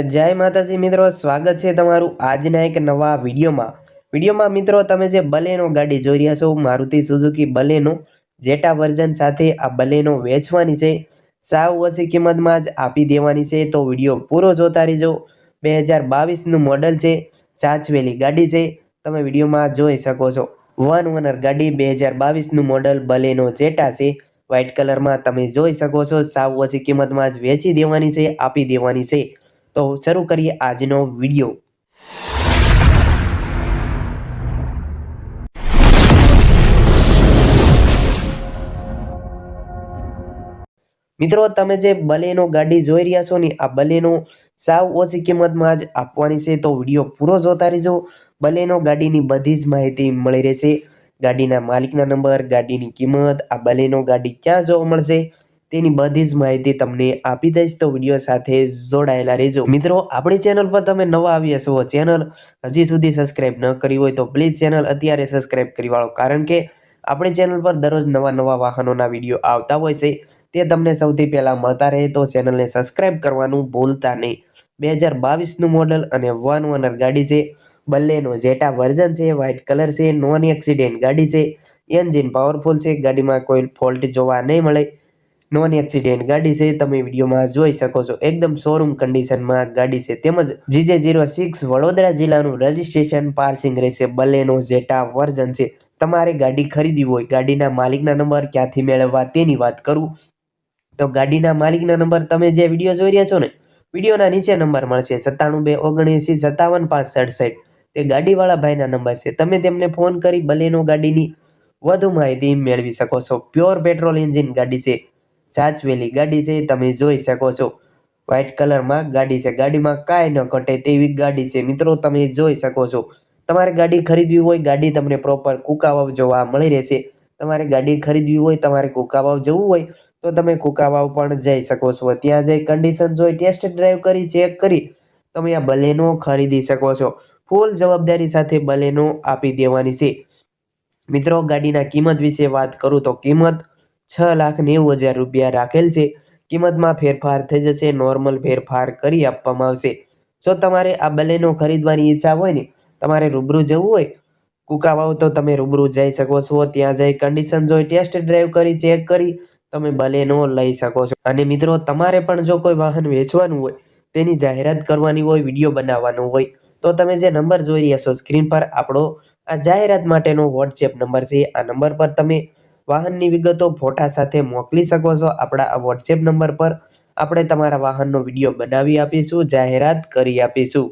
જય માતાજી મિત્રો, સ્વાગત છે તમારું આજના એક નવા વિડીયોમાં. વિડીયોમાં મિત્રો, તમે જે બલેનો ગાડી જોઈ રહ્યા છો, Maruti Suzuki Baleno, Zeta version સાથે આ બલેનો વેચવાની છે. સાવ ઓછી કિંમતમાં જ આપી દેવાની છે, તો વીડિયો પૂરો જોતા રહેજો. બે હજાર બાવીસનું મોડલ છે, સાચવેલી ગાડી છે, તમે વિડીયોમાં જોઈ શકો છો. વન ઓનર ગાડી બે હજાર બાવીસનું મોડલ બલેનો જેટા છે વ્હાઇટ કલરમાં તમે જોઈ શકો છો, સાવ ઓછી કિંમતમાં જ વેચી દેવાની છે, આપી દેવાની છે. તો શરૂ કરીએ આજનો વીડિયો. મિત્રો, તમે જે બલેનો ગાડી જોઈ રહ્યા છો ને, આ બલેનો સાવ ઓછી કિંમતમાં જ આપવાની છે, તો વીડિયો પૂરો જોતા રહેજો. બલેનો ગાડીની બધી જ માહિતી મળી રહેશે. ગાડીના માલિકના નંબર, ગાડીની કિંમત, આ બલેનો ગાડી ક્યાં જોવા મળશે? તેની બધી જ માહિતી તમને આપી દઈશ. તો વીડિયો સાથે જોડાયેલા રહેજો. મિત્રો, આપણી ચેનલ પર તમે નવા આવ્યા છો ચેનલ હજી સુધી સબસ્ક્રાઈબ ન કરી હોય તો પ્લીઝ ચેનલ અત્યારે સબસ્ક્રાઈબ કરી વાળો. કારણ કે આપણી ચેનલ પર દરરોજ નવા નવા વાહનોના વીડિયો આવતા હોય છે. તે તમને સૌથી પહેલાં મળતા રહે તો ચેનલને સબસ્ક્રાઇબ કરવાનું ભૂલતા નહીં. બે હજાર બાવીસનું મોડલ અને વન ઓનર ગાડી છે. બલ્લેનો જેટા વર્ઝન છે વ્હાઇટ કલર છે નોન એક્સિડેન્ટ ગાડી છે. એન્જિન પાવરફુલ છે, ગાડીમાં કોઈ ફોલ્ટ જોવા નહીં મળે. નોન એક્સિડેન્ટ ગાડી છે, તમે વિડીયોમાં જોઈ શકો છો. એકદમ શોરૂમ કન્ડિશનમાં ગાડી છે. તેમજ જીજે જીરો સિક્સ વડોદરા જિલ્લાનું રજિસ્ટ્રેશન પાર્સિંગ રહેશે. બલેનો, જેટા વર્ઝન છે. તમારે ગાડી ખરીદવી હોય, ગાડીના માલિકના નંબર ક્યાંથી મેળવવા તેની વાત કરું. તો ગાડીના માલિકના નંબર તમે જે વીડિયો જોઈ રહ્યા છો ને, વિડીયોના નીચે નંબર મળશે. સત્તાણું બે ઓગણએંસી સત્તાવન પાંચ સડસઠ. તે ગાડીવાળા ભાઈના નંબર છે. તમે તેમને ફોન કરી બલેનો ગાડીની વધુ માહિતી મેળવી શકો છો. પ્યોર પેટ્રોલ એન્જિન ગાડી છે. સાચવેલી ગાડી છે, તમે જોઈ શકો છો. વ્હાઇટ કલરમાં ગાડી છે. ગાડીમાં કાંઈ ન ઘટે તેવી ગાડી છે. મિત્રો, તમે જોઈ શકો છો. તમારે ગાડી ખરીદવી હોય, ગાડી તમને પ્રોપર કુકાવાવ જોવા મળી રહેશે. તમારે ગાડી ખરીદવી હોય, તમારે કુકાવાવ જવું હોય, તો તમે કુકાવાવ પણ જઈ શકો છો. ત્યાં જઈ કન્ડિશન જોઈ ટેસ્ટ ડ્રાઈવ કરી ચેક કરી, તમે આ બલેનો ખરીદી શકો છો. ફૂલ જવાબદારી સાથે બલેનો આપી દેવાની છે. મિત્રો, ગાડીના કિંમત વિશે વાત કરું તો કિંમત છ લાખ નેવું હજાર રૂપિયા રાખેલ છે. કિંમતમાં ફેરફાર થઈ જશે, નોર્મલ ફેરફાર કરી આપવામાં આવશે. જો તમારે આ બલેનો ખરીદવાની ઈચ્છા હોય ને, તમારે રૂબરૂ જવું હોય, કુકાવાવ તો તમે રૂબરૂ જઈ શકો છો. ત્યાં જઈ કન્ડિશન જોઈ ટેસ્ટ ડ્રાઈવ કરી ચેક કરી, તમે બલેનો લઈ શકો છો. અને મિત્રો, તમારે પણ જો કોઈ વાહન વેચવાનું હોય, તેની જાહેરાત કરવાની હોય, વીડિયો બનાવવાનો હોય, તો તમે જે નંબર જોઈ રહ્યા છો, સ્ક્રીન પર આપણો આ જાહેરાત માટેનો વોટ્સએપ નંબર છે. આ નંબર પર તમે વાહનની વિગતો ફોટા સાથે મોકલી શકો છો. આપણા આ વોટ્સએપ નંબર પર આપણે તમારા વાહનનો વીડિયો બનાવી આપીશું, જાહેરાત કરી આપીશું.